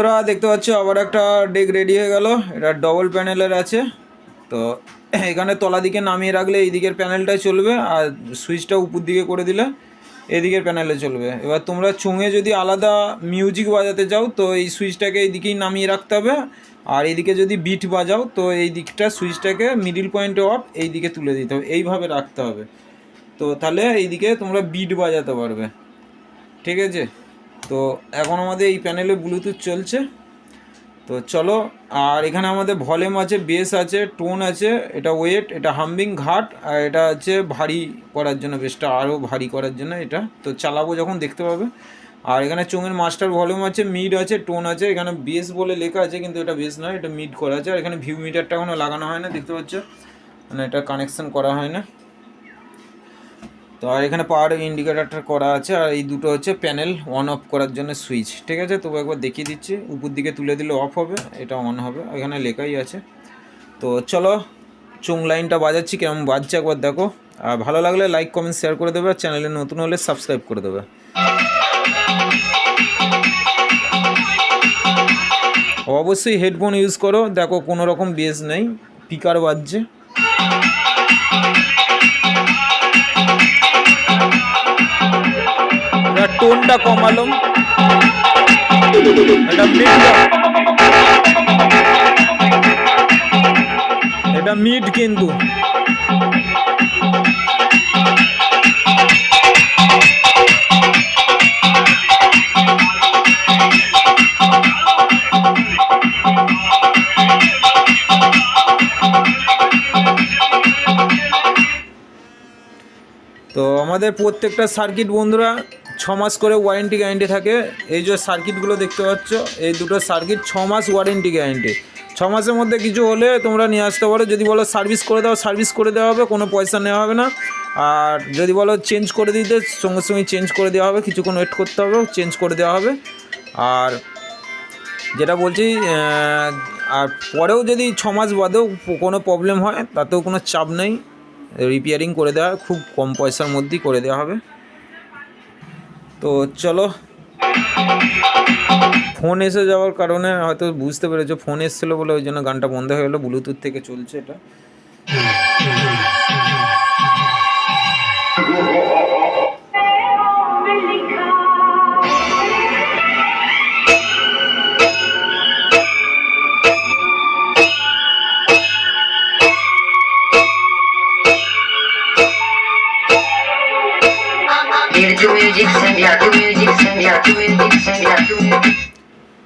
বন্ধুরা, দেখতে পাচ্ছ, আবার একটা ডেক রেডি হয়ে গেল। এটা ডবল প্যানেলের আছে। তো এখানে তলা দিকে নামিয়ে রাখলে এই দিকের প্যানেলটাই চলবে আর সুইচটা উপর দিকে করে দিলে এদিকের প্যানেলে চলবে। এবার তোমরা চোঙে যদি আলাদা মিউজিক বাজাতে চাও, তো এই সুইচটাকে এই দিকেই নামিয়ে রাখতে হবে। আর এইদিকে যদি বিট বাজাও, তো এই দিকটা সুইচটাকে মিডিল পয়েন্টে অফ এই দিকে তুলে দিতে হবে। এইভাবে রাখতে হবে। তো তাহলে এইদিকে তোমরা বিট বাজাতে পারবে। ঠিক আছে? তো এখন আমাদের এই প্যানেলে ব্লুটুথ চলছে। তো চলো, আর এখানে আমাদের ভলিউম আছে বেস আছে টোন আছে, এটা ওয়েট এটা হাম্বিং ঘাট, আর এটা আছে ভারী করার জন্য বেসটা আরও ভারী করার জন্য এটা। তো চালাবো যখন, দেখতে পাবে। আর এখানে চোঙের মাস্টার ভলিউম আছে মিড আছে টোন আছে, এখানে বেস বলে লেখা আছে, কিন্তু এটা বেস নয়, এটা মিড করা আছে। আর এখানে ভিউ মিটারটা এখনও লাগানো হয় না, দেখতে পাচ্ছ? মানে এটা কানেকশন করা হয় না। তো আর এখানে পাওয়ার ইন্ডিকেটারটা করা আছে, আর এই দুটো হচ্ছে প্যানেল অন অফ করার জন্য সুইচ ঠিক আছে? তবু একবার দেখিয়ে দিচ্ছি, উপর দিকে তুলে দিলে অফ হবে, এটা অন হবে এখানে লেখাই আছে। তো চলো, চুং লাইনটা বাজাচ্ছি, কেমন বাজছে একবার দেখো। আর ভালো লাগলে লাইক কমেন্ট শেয়ার করে দেবে, আর চ্যানেলে নতুন হলে সাবস্ক্রাইব করে দেবে। অবশ্যই হেডফোন ইউজ করো, দেখো কোনো রকম বেস নেই পিকার বাজছে। এটা টোনটা কমালো এটা মিড এটা মিড কিন্তু আমাদের প্রত্যেকটা সার্কিট বন্ধুরা ছ মাস করে ওয়ারেন্টি গ্যারেন্টি থাকে। এই যে সার্কিটগুলো দেখতে পাচ্ছ, এই দুটো সার্কিট ছ মাস ওয়ারেন্টি গ্যারেন্টি ছ মাসের মধ্যে কিছু হলে তোমরা নিয়ে আসতে পারো। যদি বলো সার্ভিস করে দাও সার্ভিস করে দেওয়া হবে, কোনো পয়সা নেওয়া হবে না। আর যদি বলো চেঞ্জ করে দিতে, সঙ্গে সঙ্গে চেঞ্জ করে দেওয়া হবে, কিছুক্ষণ ওয়েট করতে হবে চেঞ্জ করে দেওয়া হবে। আর যেটা বলছি আর পরেও যদি ছ মাস বাদেও কোনো প্রবলেম হয়, তাতেও কোনো চাপ নেই। রিপেয়ারিং করে দেওয়া, খুব কম পয়সার মধ্যেই করে দেওয়া হবে। তো চলো ফোন এসে যাওয়ার কারণে হয়তো বুঝতে পেরেছ ফোন এসেছিল বলে ওই জন্য গানটা বন্ধ হয়ে গেলো ব্লুটুথ থেকে চলছে এটা।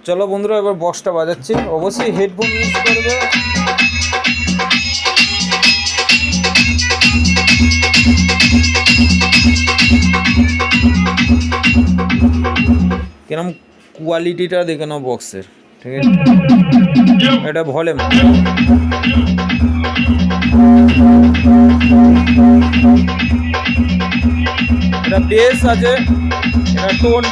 চলো বন্ধুরা, এবার বক্সটা বাজাচ্ছি। অবশ্যই হেডফোন ইউজ করবে কিরম কোয়ালিটিটা দেখে নাও বক্সের ঠিক আছে? এটা ভলিউম এটা বেস আছে। এটা টোন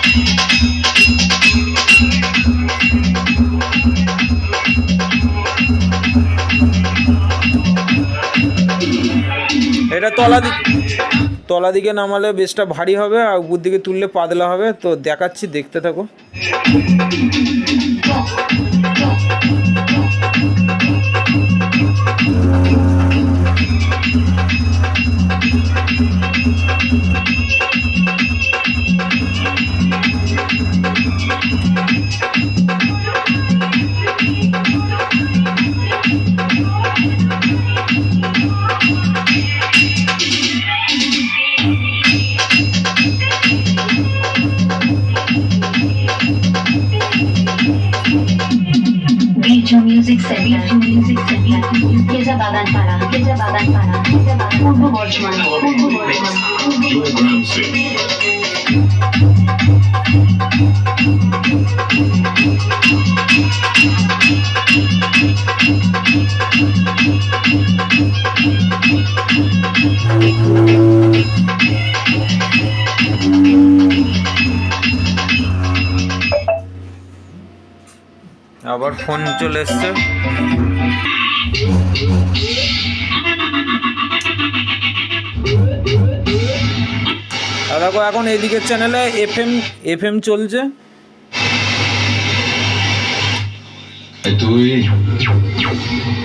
এটা তলা দিক তলা দিকে নামালে বেশটা ভারী হবে আর উপর দিকে তুললে পাতলা হবে। তো দেখাচ্ছি, দেখতে থাকো। Send ya to music. কেজা বাগান পাড়া, কেজা বাগান পাড়া, পূর্ব বর্ধমান, আবার ফোন চলে এসছে। দেখো এখন এদিকের চ্যানেলে এফ এম এফ এম চলছে। এই তুই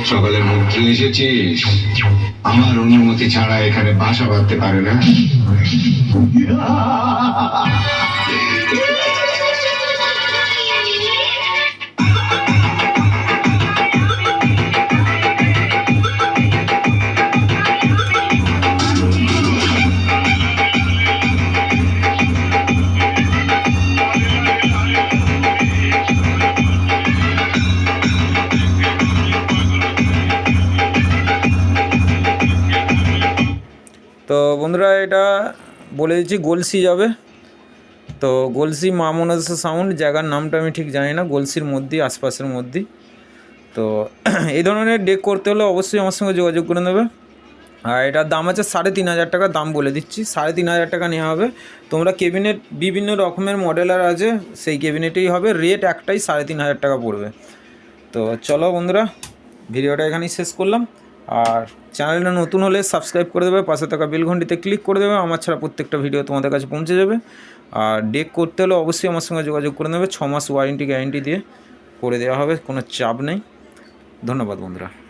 সকালে মন্ত্রী এসেছিস? আমার অনুমতি ছাড়া এখানে বাসা বাঁধতে পারে না। বন্ধুরা, এটা বলে দিচ্ছি, গোলসি যাবে। তো গোলসি মা মনসা সাউন্ড জায়গার নামটা আমি ঠিক জানি না, গোলসির মধ্যেই, আশপাশের মধ্যেই। তো এই ধরনের ডেক করতে হলে অবশ্যই আমার সঙ্গে যোগাযোগ করে নেবে। আর এটার দাম আছে সাড়ে তিন হাজার টাকা, দাম বলে দিচ্ছি, সাড়ে তিন হাজার টাকা নেওয়া হবে। তোমরা কেবিনেট বিভিন্ন রকমের মডেলার আছে, সেই কেবিনেটেই হবে রেট একটাই সাড়ে তিন হাজার টাকা পড়বে। তো চলো বন্ধুরা, ভিডিওটা এখানেই শেষ করলাম। আর চ্যানেলটা নতুন হলে সাবস্ক্রাইব করে দেবে, পাশে থাকা বেল ঘন্টিতে ক্লিক করে দেবে, আমার ছাড়া প্রত্যেকটা ভিডিও তোমাদের কাছে পৌঁছে যাবে। আর ডেক করতে হলে অবশ্যই আমার সঙ্গে যোগাযোগ করে নেবে, ছ মাস ওয়ারেন্টি গ্যারেন্টি দিয়ে করে দেওয়া হবে, কোনো চাপ নেই। ধন্যবাদ বন্ধুরা।